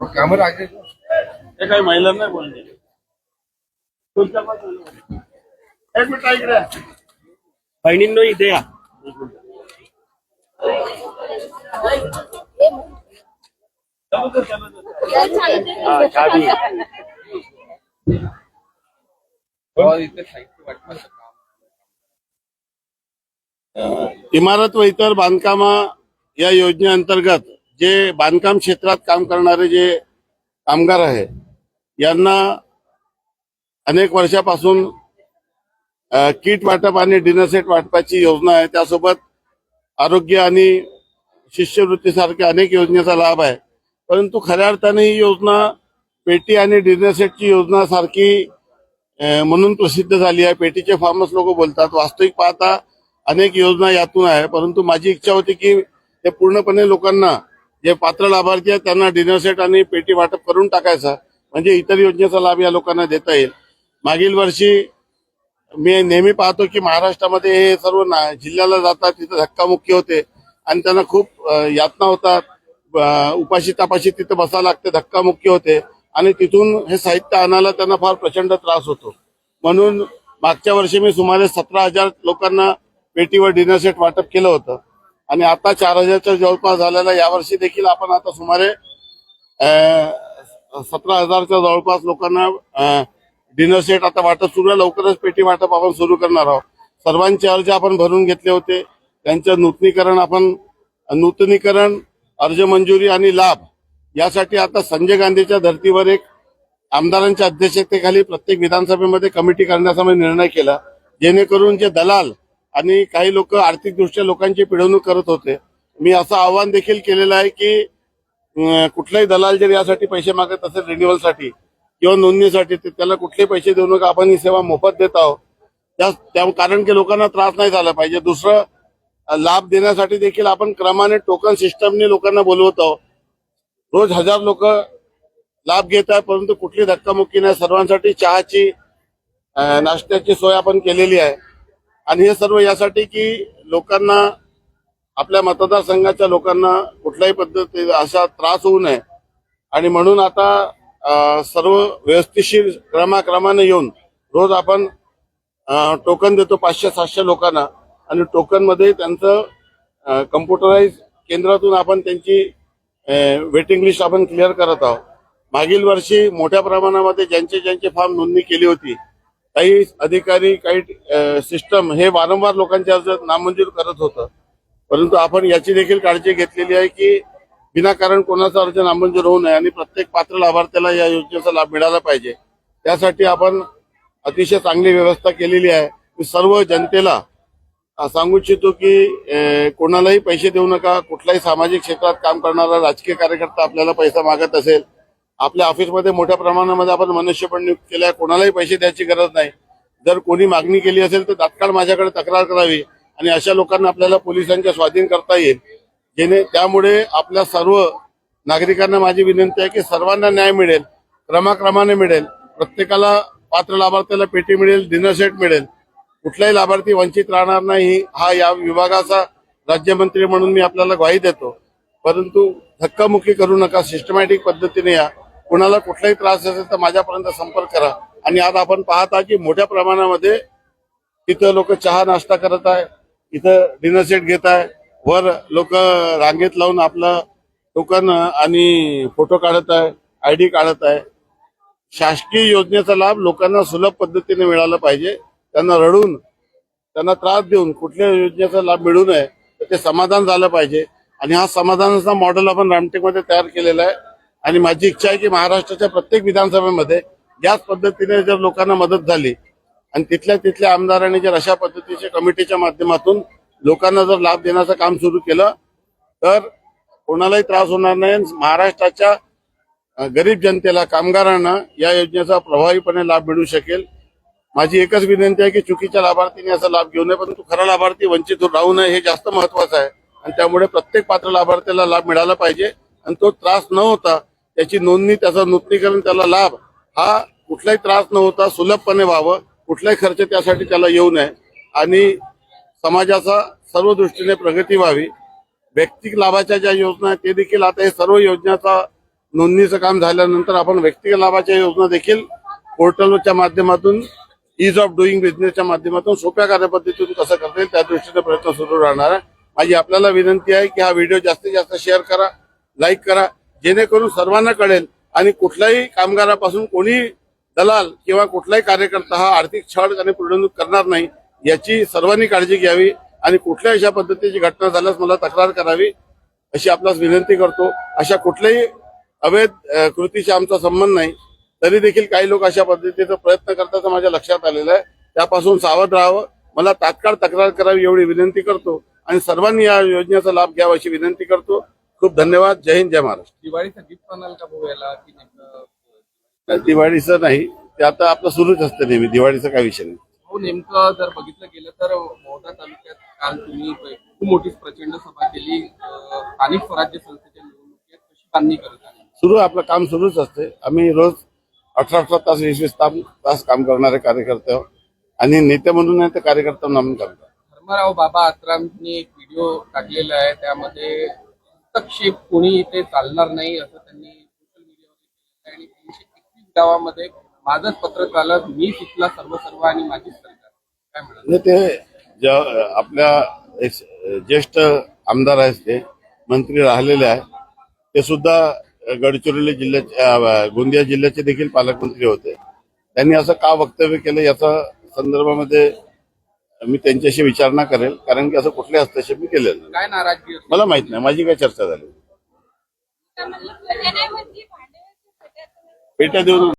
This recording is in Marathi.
कैमरा आगे हे काही महिलांना नाही बोलले. एक मिनिट इकडे या. बहिणींनो इथे या हा, चावी. इमारत व इतर बांधकामा या योजनेअंतर्गत जे बांधकाम क्षेत्रात काम करणारे जे कामगार आहे यांना अनेक वर्षापासून किट वाटप आणि डिनर सेट वाटपाची योजना आहे. त्यासोबत आरोग्य आणि शिष्यवृत्तीसारख्या अनेक योजनेचा लाभ आहे. परंतु खऱ्या अर्थाने ही योजना पेटी आणि डिनर सेटची योजना सारखी म्हणून प्रसिद्ध झाली आहे. पेटीचे फार्मच लोक बोलतात वास्तविक पाहता अनेक योजना यातून आहे परंतु माझी इच्छा होती की ते पूर्णपणे लोकांना जे पात्र लाभार्थी आहेत त्यांना डिनर सेट आणि पेटी वाटप करून टाकायचं. म्हणजे इतर योजनेचा लाभ या लोकांना देता येईल. मागील वर्षी मी नेहमी पाहतो की महाराष्ट्रामध्ये हे सर्व ना- जिल्ह्याला जातात तिथं धक्कामुक्की होते. आणि त्यांना खूप यातना होतात. उपाशी तापाशी तिथं बसावं लागते धक्कामुक्की होते. आणि तिथून हे साहित्य आणायला त्यांना फार प्रचंड त्रास होतो. म्हणून मागच्या वर्षी मी सुमारे सतरा हजार लोकांना पेटीवर डिनर सेट वाटप केलं होतं. आणि आता चार हजारच्या जवळपास झालेला यावर्षी देखील आपण आता सुमारे सतरा हजारच्या जवळपास लोकांना डिनर सेट आता वाटप सुरू आहे. लवकरच पेटी वाटप आपण सुरू करणार आहोत. सर्वांचे अर्ज आपण भरून घेतले होते. त्यांचं नूतनीकरण आपण नूतनीकरण अर्ज मंजुरी आणि लाभ यासाठी आता संजय गांधीच्या धर्तीवर एक आमदारांच्या अध्यक्षतेखाली प्रत्येक विधानसभेमध्ये कमिटी करण्याचा निर्णय केला. जेणेकरून जे दलाल आणि काही लोक आर्थिकदृष्ट्या लोकांची पिळवणूक करत होते. मी असं आवाहन देखील केलेलं आहे की कुठलाही दलाल जर यासाठी पैसे मागत असेल रिन्युअलसाठी किंवा नोंदणीसाठी ते त्याला कुठलेही पैसे देऊ नका. आपण ही सेवा मोफत देत आहोत. त्या त्या- कारण की लोकांना त्रास नाही झाला पाहिजे. दुसरं लाभ देण्यासाठी देखील आपण क्रमाने टोकन सिस्टमने लोकांना बोलवत आहोत. रोज हजार लोक लाभ घेत आहे परंतु कुठली धक्कामुक्की नाही. सर्वांसाठी चहाची नाश्त्याची सोय आपण केलेली आहे. आणि हे सर्व यासाठी की लोकांना आपल्या मतदारसंघाच्या लोकांना कुठल्याही पद्धती असा त्रास होऊ नये. आणि म्हणून आता सर्व व्यवस्थिशीर क्रमाक्रमाने येऊन रोज आपण टोकन देतो पाचशे सातशे लोकांना. आणि टोकनमध्ये त्यांचं कम्प्युटराईज केंद्रातून आपण त्यांची वेटिंग लिस्ट आपण क्लिअर करत आहोत. मागील वर्षी मोठ्या प्रमाणामध्ये ज्यांचे ज्यांचे फॉर्म नोंदणी केली होती काही अधिकारी काही सिस्टम हे वारंवार लोकांच्या अर्ज नामंजूर करत होतं. परंतु आपण याची देखील काळजी घेतलेली आहे की विनाकारण कोणाचा अर्ज नामंजूर होऊ नये आणि प्रत्येक पात्र लाभार्थ्याला या योजनेचा लाभ मिळाला पाहिजे. त्यासाठी आपण अतिशय चांगली व्यवस्था केलेली आहे. मी सर्व जनतेला सांगू इच्छितो की कोणालाही पैसे देऊ नका. कुठल्याही सामाजिक क्षेत्रात काम करणारा राजकीय कार्यकर्ता आपल्याला पैसा मागत असेल आपल्या ऑफिसमध्ये मोठ्या प्रमाणामध्ये आपण मनुष्यबळ नियुक्त केलं आहे कोणालाही पैसे द्यायची गरज नाही. जर कोणी मागणी केली असेल तर तात्काळ माझ्याकडे तक्रार करावी आणि अशा लोकांना आपल्याला पोलिसांच्या स्वाधीन करता येईल. जेणे त्यामुळे आपल्या सर्व नागरिकांना माझी विनंती आहे की सर्वांना न्याय मिळेल क्रमाक्रमाने मिळेल प्रत्येकाला पात्र लाभार्थ्याला पेटी मिळेल डिनर सेट मिळेल. कुठलाही लाभार्थी वंचित राहणार नाही हा या विभागाचा राज्यमंत्री म्हणून मी आपल्याला ग्वाही देतो. परंतु धक्कामुक्की करू नका सिस्टमॅटिक पद्धतीने या. कुणाला कुठलाही त्रास असेल तर माझ्यापर्यंत संपर्क करा. आणि आज आपण पाहता की मोठ्या प्रमाणामध्ये इथं लोक चहा नाश्ता करत आहे इथं डिनर सेट घेत आहे. वर लोक रांगेत लावून आपलं टोकन आणि फोटो काढत आहे आयडी काढत आहे. शासकीय योजनेचा लाभ लोकांना सुलभ पद्धतीने मिळाला पाहिजे. त्यांना रडून त्यांना त्रास देऊन कुठल्या योजनेचा लाभ मिळू नये तर ते समाधान झालं पाहिजे. आणि हा समाधानाचा मॉडेल आपण रामटेकमध्ये तयार केलेला आहे. आणि माझी इच्छा आहे की महाराष्ट्राच्या प्रत्येक विधानसभेमध्ये याच पद्धतीने जर लोकांना मदत झाली आणि तिथल्या तिथल्या आमदारांनी जर अशा पद्धतीच्या कमिटीच्या माध्यमातून लोकांना जर लाभ देण्याचं काम सुरू केलं तर कोणालाही त्रास होणार नाही महाराष्ट्राच्या गरीब जनतेला कामगारांना या योजनेचा प्रभावीपणे लाभ मिळू शकेल. माझी एकच विनंती आहे की चुकीच्या लाभार्थीने याचा लाभ घेऊ नये परंतु खरा लाभार्थी वंचित राहू नये हे जास्त महत्वाचं आहे. आणि त्यामुळे प्रत्येक पात्र लाभार्थ्याला लाभ मिळाला पाहिजे आणि तो त्रास न होता त्याची नोंदणी त्याचं नूतनीकरण त्याला लाभ हा कुठलाही त्रास न होता सुलभपणे व्हावं. कुठलाही खर्च त्यासाठी त्याला येऊ नये. आणि समाजाचा सर्व दृष्टीने प्रगती व्हावी. वैयक्तिक लाभाच्या ज्या योजना आहेत ते देखील आता हे सर्व योजनाचा नोंदणीचं काम झाल्यानंतर आपण व्यक्तिगत लाभाच्या योजना देखील पोर्टलच्या माध्यमातून इज ऑफ डुईंग बिझनेसच्या माध्यमातून सोप्या कार्यपद्धतीतून कसं करता येईल त्या दृष्टीने प्रयत्न सुरू राहणार आहे. माझी आपल्याला विनंती आहे की हा व्हिडिओ जास्तीत जास्त शेअर करा लाईक करा जेणेकरून सर्वांना कळेल. आणि कुठल्याही कामगारापासून कोणी दलाल किंवा कुठलाही कार्यकर्ता हा आर्थिक छळ आणि फसवणूक करणार नाही याची सर्वांनी काळजी घ्यावी आणि कुठल्याही अशा पद्धतीची घटना झाल्यास मला तक्रार करावी अशी आपल्यास विनंती करतो. अशा कुठल्याही अवैध कृतीशी आमचा संबंध नाही तरी देखील काही लोक अशा पद्धतीचा प्रयत्न करतात माझ्या लक्षात आलेलं आहे. त्यापासून सावध राहावं. मला तात्काळ तक्रार करावी एवढी विनंती करतो आणि सर्वांनी या योजनेचा लाभ घ्यावा अशी विनंती करतो. खूप धन्यवाद. जय हिंद जय महाराष्ट्र. दिवाळीचं गिफ्ट म्हणाल का भाऊ याला की नेमकं दिवाळीचं नाही. ते आता आपलं सुरूच असतं नेहमी. दिवाळीचा काय विषय नाही. हो नेमकं जर बघितलं गेलं तर मोहदा तालुक्यात काल तुम्ही खूप मोठी प्रचंड सभा केली. अं, स्थानिक स्वराज्य संस्थेच्या निवडणुकीत कशी बांधणी करत आहे? सुरू आपलं काम सुरूच असते. आम्ही रोज अठरा अठरा तास वीस वीस तास तास काम करणारे कार्यकर्ते आहोत. आणि नेते म्हणून नाही तर कार्यकर्ता म्हणून काम करतो. धर्मराव बाबा आत्रामनी एक व्हिडिओ टाकलेला आहे. त्यामध्ये हस्तक्षेप कोणी इथे चालणार नाही असं त्यांनी सोशल मीडियावर आणि तीनशे एकवीस गावामध्ये माझंच पत्र चालत मी तिथला सर्व सर्व आणि माझीच सरकार. काय म्हणाल? ते ज्या आपल्या ज्येष्ठ आमदार आहेत ते मंत्री राहिलेले आहे ते सुद्धा गडचिरोली जिल्ह्याचे गोंदिया जिल्ह्याचे देखील पालकमंत्री होते. त्यांनी असं का वक्तव्य केलं याचा संदर्भामध्ये मी त्यांच्याशी विचारणा करेल कारण की असं कुठले हस्तक्षेप मी केलेलं नाही. काय नाराजगी मला माहीत नाही माझी काय चर्चा झाली? पेट्या म्हणजे पेट्या देऊन